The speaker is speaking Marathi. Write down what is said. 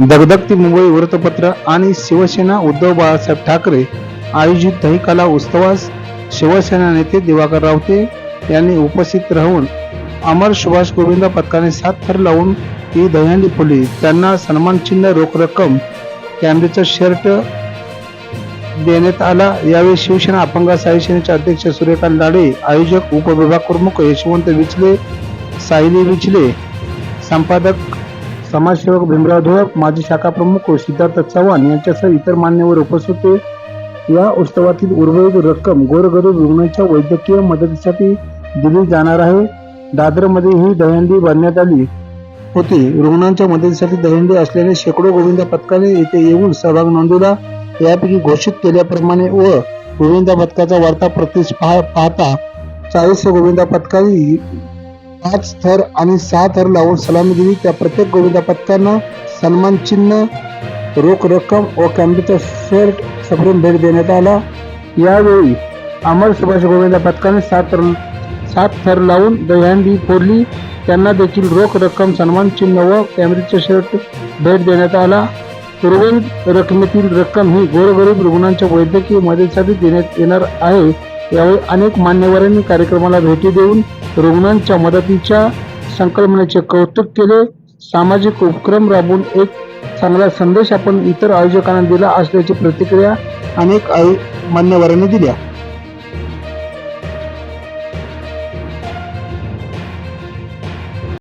दगदगती मुंबई वृत्तपत्र आणि शिवसेना उद्धव बाळासाहेब ठाकरे आयोजित दहीकाला उत्सवास शिवसेना नेते दिवाकर रावते यांनी उपस्थित राहून अमर सुभाष गोविंद पथकाने सात थर लावून ही दहीहंडी फुली त्यांना सन्मान चिन्ह रोख रक्कम कॅमरेचा शर्ट देण्यात आला. यावेळी शिवसेना अपंग साई सेनेचे अध्यक्ष सूर्यकांत लाडे आयोजक उपविभाग प्रमुख यशवंत विचले सायली विचले संपादक समाजसेवक भीमराव धोळक माजी शाखा प्रमुख सिद्धार्थ चव्हाण यांच्यासह इतर मान्यवर उपस्थित होते. या उत्सवातील उर्वरित रक्कम गोरगरीब रुग्णांच्या वैद्यकीय मदतीसाठी दिली जाणार आहे. दादरमध्ये ही दहंडी बांधण्यात आली होती. रुग्णांच्या मदतीसाठी दहंडी असल्याने शेकडो गोविंदा पथकाने येथे येऊन सहभाग नोंदवला. यापैकी घोषित केल्याप्रमाणे व गोविंदा पथकाचा वार्ता प्रतिस पाहता चाळीस गोविंदा पथकाने पाच थर आणि सहा थर लावून सलामी दिली. त्या प्रत्येक गोविंदा पत्त्यांना सन्मान चिन्ह रोख रक्कम व कॅम्प्युटर शर्ट सप्रेम भेट देण्यात आला. यावेळी अमर सुभाष गोविंदा पथकाने सात थर सात थर लावून दह्यांडी फोडली. त्यांना देखील रोख रक्कम सन्मान चिन्ह व कॅमेऱ्याचे शर्ट भेट देण्यात आला. उर्वरित रकमेतील रक्कम ही गोरगरीब रुग्णांच्या वैद्यकीय मदतीसाठी देण्यात येणार आहे. यावेळी अनेक मान्यवरांनी कार्यक्रमाला भेटी देऊन रुग्णांच्या मदतीच्या संकल्पनेचे कौतुक केले. सामाजिक उपक्रम राबवून एक चांगला संदेश आपण इतर आयोजकांना दिला असल्याची प्रतिक्रिया अनेक आयो मान्यवरांनी दिल्या.